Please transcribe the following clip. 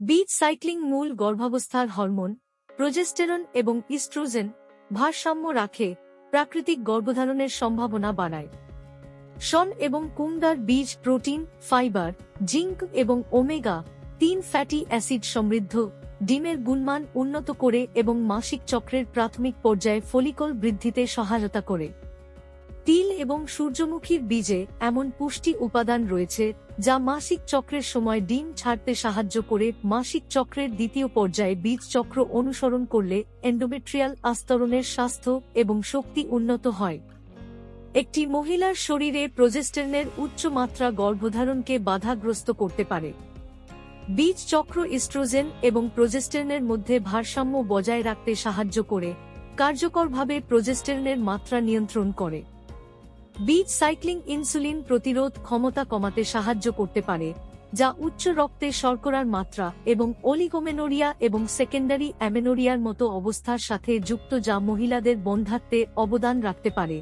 Bit cycling মূল গর্ভাবস্থার hormone, progesterone এবং ইস্ট্রোজেন ভারসাম্য রাখে, প্রাকৃতিক গর্ভধারণের সম্ভাবনা বাড়ায়। শন এবং কুমড়ার বীজ প্রোটিন, ফাইবার, জিঙ্ক এবং ওমেগা তিন ফ্যাটি অ্যাসিড সমৃদ্ধ, ডিমের গুণমান উন্নত করে এবং মাসিক চক্রের প্রাথমিক পর্যায়ে ফলিকল বৃদ্ধিতে সহায়তা করে। তিল এবং সূর্যমুখীর বীজে এমন পুষ্টি উপাদান রয়েছে, যা মাসিক চক্রের সময় ডিম ছাড়তে সাহায্য করে মাসিক চক্রের দ্বিতীয় পর্যায়ে বীজ চক্র অনুসরণ করলে এন্ডোমেট্রিয়াল আস্তরণের স্বাস্থ্য এবং শক্তি উন্নত হয়। একটি মহিলার শরীরে প্রজেস্টেরনের উচ্চ মাত্রা গর্ভধারণকে বাধাগ্রস্ত করতে পারে। বীজ চক্র ইস্ট্রোজেন এবং প্রজেস্টেরনের মধ্যে ভারসাম্য বজায় রাখতে সাহায্য করে, কার্যকরভাবে প্রজেস্টেরনের মাত্রা নিয়ন্ত্রণ করে। বীজ সাইক্লিং ইনসুলিন প্রতিরোধ ক্ষমতা কমাতে সাহায্য করতে পারে, যা উচ্চ রক্তে শর্করার মাত্রা এবং অলিগোমেনোরিয়া এবং সেকেন্ডারি অ্যামেনোরিয়ার মতো অবস্থার সাথে যুক্ত যা মহিলাদের বন্ধাত্বে অবদান রাখতে পারে।